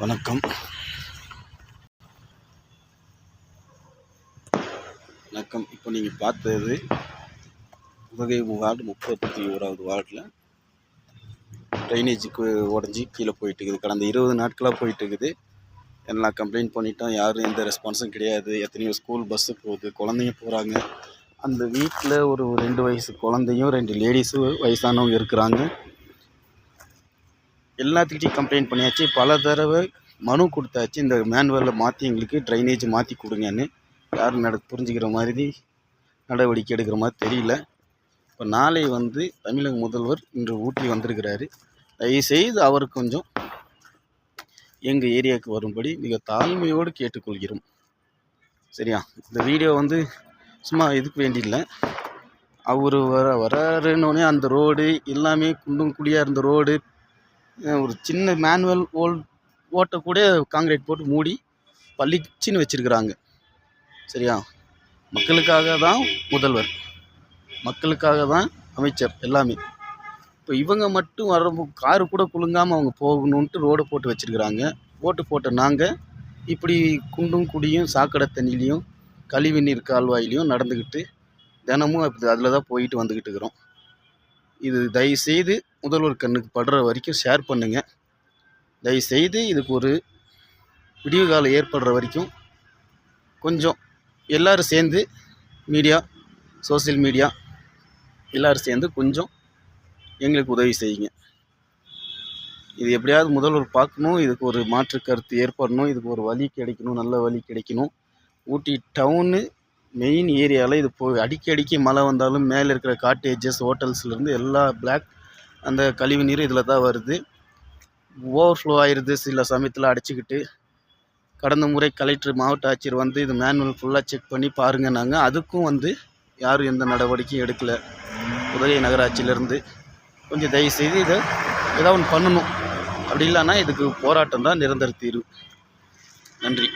வணக்கம். வணக்கம். இப்போ நீங்கள் பார்த்தது உதகை வார்டு முப்பத்தி ஓராவது வார்டில் ட்ரைனேஜுக்கு உடஞ்சி கீழே போயிட்டு இருக்குது. கடந்த இருபது நாட்களாக போயிட்டு இருக்குது. எல்லாம் கம்ப்ளைண்ட் பண்ணிட்டோம். யாரும் எந்த ரெஸ்பான்ஸும் கிடையாது. எத்தனையோ ஸ்கூல் பஸ்ஸு போகுது. குழந்தைங்க போகிறாங்க அந்த வீட்டில் ஒரு ரெண்டு வயசு குழந்தையும் ரெண்டு லேடிஸும் வயசானவங்க இருக்கிறாங்க. எல்லாத்துக்கிட்டையும் கம்ப்ளைண்ட் பண்ணியாச்சு. பல தடவை மனு கொடுத்தாச்சு. இந்த மேனுவலில் மாற்றி எங்களுக்கு ட்ரைனேஜ் மாற்றி கொடுங்கன்னு. யாரும் நட புரிஞ்சுக்கிற மாதிரி நடவடிக்கை எடுக்கிற மாதிரி தெரியல. இப்போ நாளை வந்து தமிழக முதல்வர் இன்று ஊட்டி வந்திருக்கிறாரு. தயவுசெய்து அவர் கொஞ்சம் எங்கள் ஏரியாவுக்கு வரும்படி மிக தாழ்மையோடு கேட்டுக்கொள்கிறோம். சரியா? இந்த வீடியோ வந்து சும்மா இதுக்கு வேண்டியில்லை. அவர் வர வராருன்னொடனே அந்த ரோடு எல்லாமே குண்டும் குழியாக இருந்த ரோடு ஒரு சின்ன மேனுவல் ஓல் ஓட்டை கூட காங்கிரீட் போட்டு மூடி பளிச்சுன்னு வச்சுருக்குறாங்க. சரியா? மக்களுக்காக தான் முதல்வர். மக்களுக்காக தான் அமைச்சர் எல்லாமே. இப்போ இவங்க மட்டும் வர காரு கூட குலுங்காமல் அவங்க போகணுன்ட்டு ரோடு போட்டு வச்சுருக்குறாங்க. ஓட்டு போட்ட நாங்கள் இப்படி குண்டும் குடியும் சாக்கடை தண்ணிலையும் கழிவு நீர் கால்வாயிலையும் நடந்துக்கிட்டு தினமும் அப்படி அதில் தான் போயிட்டு வந்துக்கிட்டு இருக்கிறோம். இது தயவுசெய்து முதல்வர் கண்ணுக்கு படுற வரைக்கும் ஷேர் பண்ணுங்கள் தயவுசெய்து இதுக்கு ஒரு விடிவு காலம் ஏற்படுற வரைக்கும் கொஞ்சம் எல்லோரும் சேர்ந்து மீடியா சோஷியல் மீடியா எல்லோரும் சேர்ந்து கொஞ்சம் எங்களுக்கு உதவி செய்யுங்க. இது எப்படியாவது முதல்வர் பார்க்கணும் இதுக்கு ஒரு மாற்று கருத்து ஏற்படணும் இதுக்கு ஒரு வழி கிடைக்கணும் நல்ல வழி கிடைக்கணும். ஊட்டி டவுனு மெயின் ஏரியாவில் இது போய் அடிக்கடிக்கு மழை வந்தாலும் மேலே இருக்கிற காட்டேஜஸ் ஹோட்டல்ஸ்லேருந்து எல்லா பிளாக் அந்த கழிவு நீர் இதில் தான் வருது. ஓவர்ஃப்ளோ ஆயிடுது சில சமயத்தில் அடைச்சிக்கிட்டு. கடந்த முறை கலெக்டர் மாவட்ட ஆட்சியர் வந்து இது மேனுவல் ஃபுல்லாக செக் பண்ணி பாருங்கன்னாங்க அதுக்கும் வந்து யாரும் எந்த நடவடிக்கையும் எடுக்கலை. உதகை நகராட்சியிலேருந்து. கொஞ்சம் தயவுசெய்து இதை ஏதாவது ஒன்று பண்ணணும். அப்படி இல்லைன்னா இதுக்கு போராட்டம் தான் நிரந்தர தீர்வு. நன்றி.